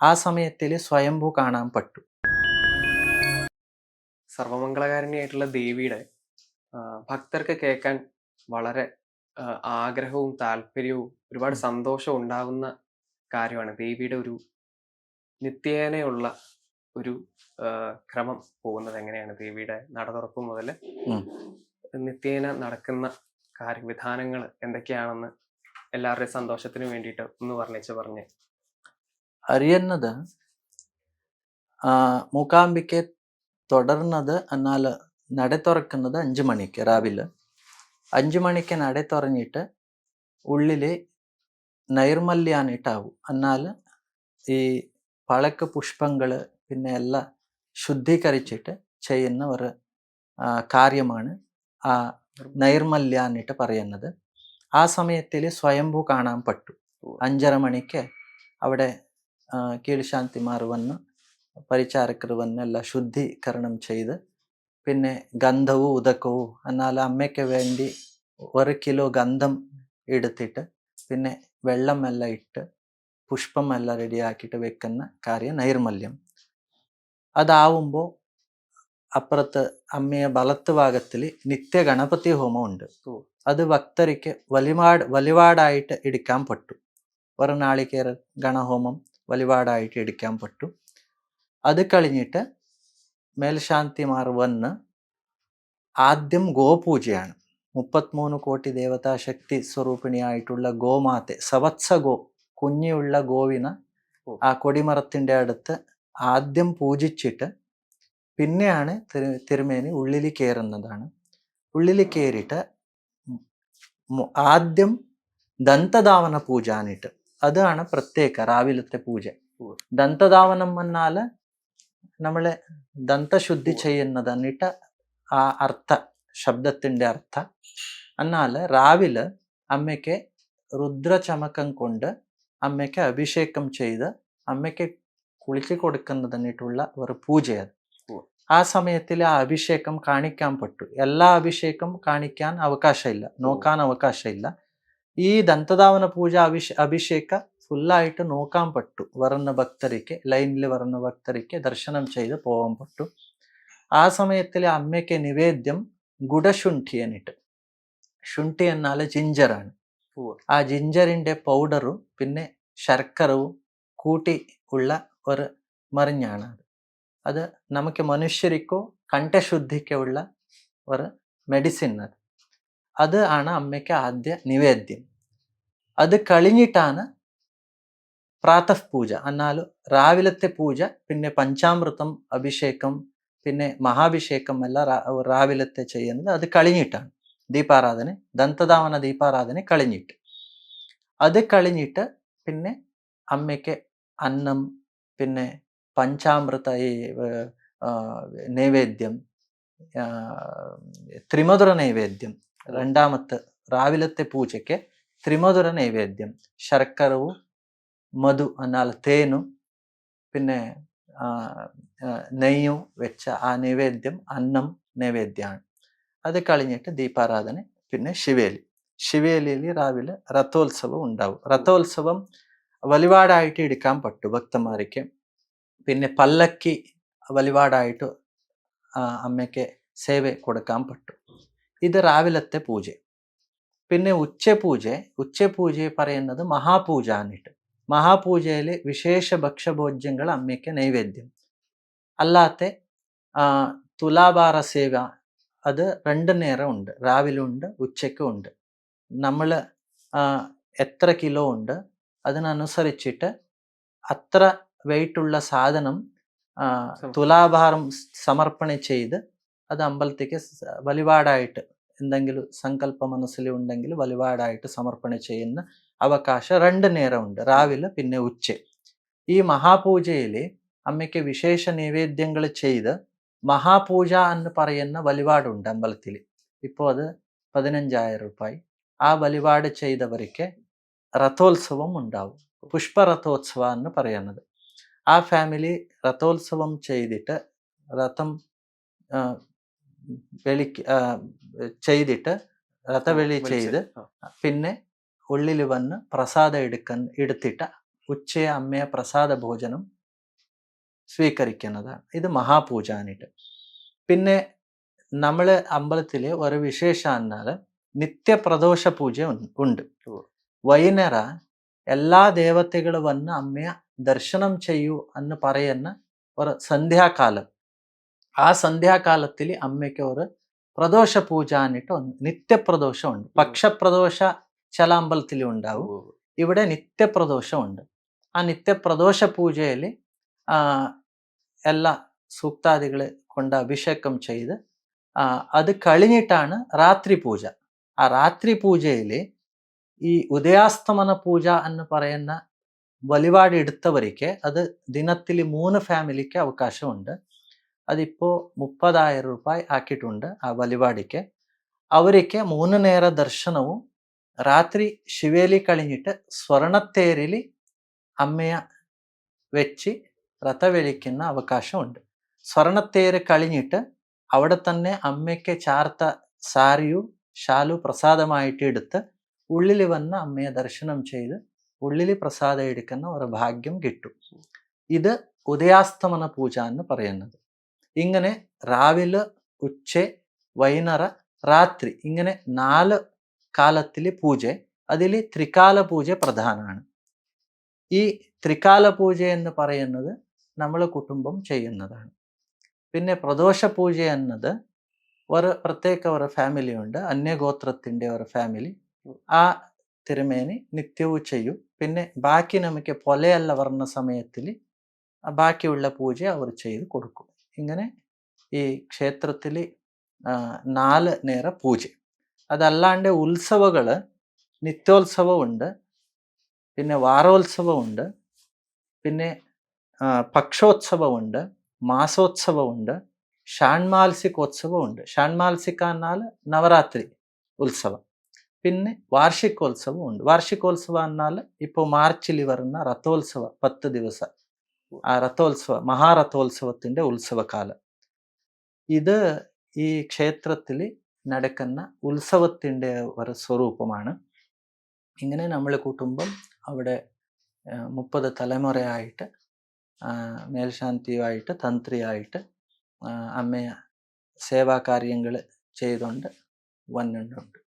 ആ സമയത്തിൽ സ്വയംഭൂ കാണാൻ പറ്റു. സർവമംഗളകാരിണിയായിട്ടുള്ള ദേവിയുടെ ഭക്തർക്ക് കേൾക്കാൻ വളരെ ആഗ്രഹവും താല്പര്യവും ഒരുപാട് സന്തോഷവും ഉണ്ടാകുന്ന കാര്യമാണ്. ദേവിയുടെ ഒരു നിത്യേനയുള്ള ഒരു ക്രമം പോകുന്നത് എങ്ങനെയാണ്? ദേവിയുടെ നട തുറപ്പ് മുതൽ നിത്യേന നടക്കുന്ന കാര്യവിധാനങ്ങൾ എന്തൊക്കെയാണെന്ന് എല്ലാവരുടെയും സന്തോഷത്തിനു വേണ്ടിയിട്ട് ഒന്ന് വർണിച്ച് പറഞ്ഞ് അറിയുന്നത് ആ, മൂകാംബിക്കെ തുടർന്നത് എന്നാൽ നട തുറക്കുന്നത് അഞ്ച് മണിക്ക് രാവിലെ. അഞ്ച് മണിക്ക് നട തുറഞ്ഞിട്ട് ഉള്ളിൽ നൈർമല്യാനിട്ടാവും. എന്നാൽ ഈ പഴക്ക പുഷ്പങ്ങൾ പിന്നെ എല്ലാം ശുദ്ധീകരിച്ചിട്ട് ചെയ്യുന്ന ഒരു കാര്യമാണ് ആ നൈർമല്യാന്നിട്ട് പറയുന്നത്. ആ സമയത്തിൽ സ്വയംഭൂ കാണാൻ പറ്റു. അഞ്ചര മണിക്ക് അവിടെ ആ, കീഴ്ശാന്തിമാർ വന്ന് പരിചാരകർ വന്ന് എല്ലാം ശുദ്ധീകരണം ചെയ്ത് പിന്നെ ഗന്ധവും ഉദക്കവും എന്നാൽ അമ്മയ്ക്ക് വേണ്ടി ഒരു കിലോ ഗന്ധം എടുത്തിട്ട് പിന്നെ വെള്ളം എല്ലാം ഇട്ട് പുഷ്പം എല്ലാം റെഡിയാക്കിയിട്ട് വെക്കുന്ന കാര്യം നൈർമല്യം. അതാവുമ്പോൾ അപ്പുറത്ത് അമ്മയെ വലത്ത് ഭാഗത്തിൽ നിത്യ ഗണപതി ഹോമം ഉണ്ട്. അത് ഭക്തർക്ക് വലിവാട് വലിവാടായിട്ട് എടുക്കാൻ പറ്റും. ഒരു നാളികേര ഗണഹോമം വലിവാടായിട്ട് എടുക്കാൻ പറ്റും. അത് കഴിഞ്ഞിട്ട് മേൽശാന്തിമാർ വന്ന് ആദ്യം ഗോപൂജയാണ്. മുപ്പത്തിമൂന്ന് കോടി ദേവതാശക്തി സ്വരൂപിണിയായിട്ടുള്ള ഗോമാത്തെ സവത്സ ഗോ കുഞ്ഞിയുള്ള ഗോവിന. ആ കൊടിമരത്തിന്റെ അടുത്ത് ആദ്യം പൂജിച്ചിട്ട് പിന്നെയാണ് തിരു തിരുമേനി ഉള്ളിൽ കയറുന്നതാണ്. ഉള്ളിൽ കയറിയിട്ട് ആദ്യം ദന്തധാവന പൂജ എന്നിട്ട് അതാണ് പ്രത്യേക രാവിലത്തെ പൂജ. ദന്തദാവനം ദന്തധാവനം എന്നാൽ നമ്മളെ ദന്തശുദ്ധി ഉവ്വ്. ചെയ്യുന്നത് എന്നിട്ട് ആ അർത്ഥ ശബ്ദത്തിന്റെ അർത്ഥ. എന്നാൽ രാവിലെ അമ്മയ്ക്ക് രുദ്രചമക്കം കൊണ്ട് അമ്മയ്ക്ക് അഭിഷേകം ചെയ്ത് അമ്മയ്ക്ക് കുളിച്ച് കൊടുക്കുന്നതിനായിട്ടുള്ള ഒരു പൂജയത്. ആ സമയത്തിൽ ആ അഭിഷേകം കാണിക്കാൻ പറ്റു. എല്ലാ അഭിഷേകം കാണിക്കാൻ അവകാശമില്ല. നോക്കാൻ അവകാശമില്ല. ഈ ദന്തദാവന പൂജ ಅಭಿಷೇ ಅಭಿಷೇಕ ഫുള്ളായിട്ട് നോക്കാൻ പറ്റു വരുന്ന ഭക്തർക്ക് ലൈനിൽ വരുന്ന ഭക്തർക്ക് ദർശനം ചെയ്ത് പോകാൻ പറ്റു ആ സമയത്തിൽ അമ്മയ്ക്ക് നിവേദ്യം ഗുഡശുണ്ഠി എന്നിട്ട് ശുണ്ഠി എന്നാൽ ജിഞ്ചറാണ്. ആ ജിഞ്ചറിന്റെ പൗഡറും പിന്നെ ശർക്കരവും കൂട്ടി ഉള്ള ഒരു മറിഞ്ഞാണ് അത്. അത് നമുക്ക് മനുഷ്യർക്കോ കണ്ഠശുദ്ധിക്കുള്ള ഒരു മെഡിസിൻ അത്. അത് ആണ് അമ്മയ്ക്ക് ആദ്യ നിവേദ്യം. അത് കഴിഞ്ഞിട്ടാണ് പ്രാതഃ പൂജ എന്നാൽ രാവിലത്തെ പൂജ പിന്നെ പഞ്ചാമൃതം അഭിഷേകം പിന്നെ മഹാഭിഷേകം എല്ലാം രാവിലത്തെ ചെയ്യുന്നത് അത് കഴിഞ്ഞിട്ടാണ്. ദീപാരാധന ദന്തധാവന ദീപാരാധന കഴിഞ്ഞിട്ട്. അത് കഴിഞ്ഞിട്ട് പിന്നെ അമ്മയ്ക്ക് അന്നം പിന്നെ പഞ്ചാമൃത ഈ നൈവേദ്യം ത്രിമധുര നൈവേദ്യം രണ്ടാമത്തെ രാവിലത്തെ പൂജയ്ക്ക് ത്രിമധുര നൈവേദ്യം. ശർക്കരവും മധു എന്നാൽ തേനും പിന്നെ നെയ്യും വെച്ച ആ നൈവേദ്യം അന്നം നൈവേദ്യമാണ്. അത് കഴിഞ്ഞിട്ട് ദീപാരാധന പിന്നെ ശിവേലി. ശിവേലിയിൽ രാവിലെ രഥോത്സവം ഉണ്ടാവും. രഥോത്സവം വലിവാടായിട്ട് എടുക്കാൻ പറ്റു ഭക്തന്മാർക്ക്. പിന്നെ പല്ലക്കി വലിവാടായിട്ട് ആ, അമ്മയ്ക്ക് സേവ കൊടുക്കാൻ പറ്റും. ഇത് രാവിലത്തെ പൂജ. പിന്നെ ഉച്ചപൂജ ഉച്ചപൂജ പറയുന്നത് മഹാപൂജ എന്നിട്ട്. മഹാപൂജയിൽ വിശേഷ ഭക്ഷ്യഭോജ്യങ്ങൾ അമ്മയ്ക്ക് നൈവേദ്യം. അല്ലാത്ത തുലാഭാര സേവ അത് രണ്ട് നേരം ഉണ്ട്. രാവിലെ ഉണ്ട് ഉച്ചയ്ക്കും ഉണ്ട്. നമ്മൾ എത്ര കിലോ ഉണ്ട് അതിനനുസരിച്ചിട്ട് അത്ര വെയിറ്റുള്ള സാധനം തുലാഭാരം സമർപ്പണം ചെയ്ത് അത് അമ്പലത്തേക്ക് വലിപാടായിട്ട് എന്തെങ്കിലും സങ്കല്പ മനസ്സിൽ ഉണ്ടെങ്കിൽ വഴിപാടായിട്ട് സമർപ്പണ ചെയ്യുന്ന അവകാശം രണ്ട് നേരമുണ്ട് രാവിലെ പിന്നെ ഉച്ച. ഈ മഹാപൂജയിൽ അമ്മയ്ക്ക് വിശേഷ നൈവേദ്യങ്ങൾ ചെയ്ത് മഹാപൂജ എന്ന് പറയുന്ന വഴിപാടുണ്ട് അമ്പലത്തിൽ ഇപ്പോൾ അത് പതിനഞ്ചായിരം രൂപായി. ആ വഴിപാട് ചെയ്തവർക്ക് രഥോത്സവം ഉണ്ടാവും. പുഷ്പരഥോത്സവ എന്ന് പറയുന്നത്. ആ ഫാമിലി രഥോത്സവം ചെയ്തിട്ട് രഥം വെളി ചെയ്തിട്ട് രഥവെളി ചെയ്ത് പിന്നെ ഉള്ളിൽ വന്ന് പ്രസാദം എടുക്കാൻ എടുത്തിട്ട് ഉച്ചയെ അമ്മയെ പ്രസാദ ഭോജനം സ്വീകരിക്കുന്നതാണ്. ഇത് മഹാപൂജാനിട്ട്. പിന്നെ നമ്മൾ അമ്പലത്തിൽ ഒരു വിശേഷം എന്നാൽ നിത്യപ്രദോഷ പൂജ ഉണ്ട്. വൈകുന്നേര എല്ലാ ദേവതകളും വന്ന് അമ്മയെ ദർശനം ചെയ്യൂ എന്ന് പറയുന്ന ഒരു സന്ധ്യാകാലം. ആ സന്ധ്യാകാലത്തിൽ അമ്മയ്ക്ക് ഒരു പ്രദോഷ പൂജ എന്നിട്ട് ഒന്ന് നിത്യപ്രദോഷം ഉണ്ട് പക്ഷപ്രദോഷ ചില അമ്പലത്തിൽ ഉണ്ടാവും. ഇവിടെ നിത്യപ്രദോഷമുണ്ട്. ആ നിത്യപ്രദോഷ പൂജയിൽ എല്ലാ സൂക്താദികൾ കൊണ്ട് അഭിഷേകം ചെയ്ത് അത് കഴിഞ്ഞിട്ടാണ് രാത്രി പൂജ ആ രാത്രി പൂജയിൽ ഈ ഉദയാസ്തമന പൂജ എന്ന് പറയുന്ന വലിപാട് എടുത്തവർക്ക് അത് ദിനത്തിൽ മൂന്ന് ഫാമിലിക്ക് അവകാശമുണ്ട്. അതിപ്പോൾ മുപ്പതായിരം രൂപ ആക്കിയിട്ടുണ്ട് ആ വഴിപാടിക്ക് അവർക്ക് മൂന്ന് നേര ദർശനവും രാത്രി ശിവേലി കഴിഞ്ഞിട്ട് സ്വർണത്തേരിൽ അമ്മയെ വെച്ച് വ്രതവെളിക്കുന്ന അവകാശമുണ്ട്. സ്വർണത്തേര് കഴിഞ്ഞിട്ട് അവിടെ തന്നെ അമ്മയ്ക്ക് ചാർത്ത സാരിയും ഷാലു പ്രസാദമായിട്ട് എടുത്ത് ഉള്ളിൽ വന്ന് അമ്മയെ ദർശനം ചെയ്ത് ഉള്ളിൽ പ്രസാദം എടുക്കുന്ന ഒരു ഭാഗ്യം കിട്ടും. ഇത് ഉദയാസ്തമന പൂജ എന്ന് പറയുന്നത്. ഇങ്ങനെ രാവിലെ ഉച്ച വൈകുന്നേര രാത്രി ഇങ്ങനെ നാല് കാലത്തിൽ പൂജ അതിൽ ത്രികാല പൂജ പ്രധാനമാണ്. ഈ ത്രികാല പൂജ എന്ന് പറയുന്നത് നമ്മൾ കുടുംബം ചെയ്യുന്നതാണ്. പിന്നെ പ്രദോഷ പൂജ എന്നത് ഒരു പ്രത്യേക ഒരു ഫാമിലി ഉണ്ട് അന്യഗോത്രത്തിന്റെ ഒരു ഫാമിലി ആ തിരുമേനി നിത്യവും ചെയ്യും. പിന്നെ ബാക്കി നമുക്ക് പൊലയല്ല വരുന്ന സമയത്തിൽ ബാക്കിയുള്ള പൂജ അവർ ചെയ്ത് കൊടുക്കും. ഇങ്ങനെ ഈ ക്ഷേത്രത്തിൽ നാല് നേര പൂജ. അതല്ലാണ്ട് ഉത്സവങ്ങൾ നിത്യോത്സവമുണ്ട് പിന്നെ വാരോത്സവമുണ്ട് പിന്നെ പക്ഷോത്സവമുണ്ട് മാസോത്സവമുണ്ട് ഷാൺമാൽസികോത്സവമുണ്ട് ഷാൺമാൽസിക എന്നാൽ നവരാത്രി ഉത്സവം. പിന്നെ വാർഷികോത്സവം ഉണ്ട് വാർഷികോത്സവം എന്നാൽ ഇപ്പോൾ മാർച്ചിൽ വരുന്ന രഥോത്സവം പത്ത് ദിവസം. ആ രഥോത്സവ മഹാരഥോത്സവത്തിന്റെ ഉത്സവകാലം. ഇത് ഈ ക്ഷേത്രത്തിൽ നടക്കുന്ന ഉത്സവത്തിന്റെ ഒരു സ്വരൂപമാണ്. ഇങ്ങനെ നമ്മൾ കുടുംബം അവിടെ മുപ്പത് തലമുറയായിട്ട് മേൽശാന്തിയുമായിട്ട് തന്ത്രിയായിട്ട് അമ്മയെ സേവാകാര്യങ്ങൾ ചെയ്തുകൊണ്ട് വന്നിട്ടുണ്ട്.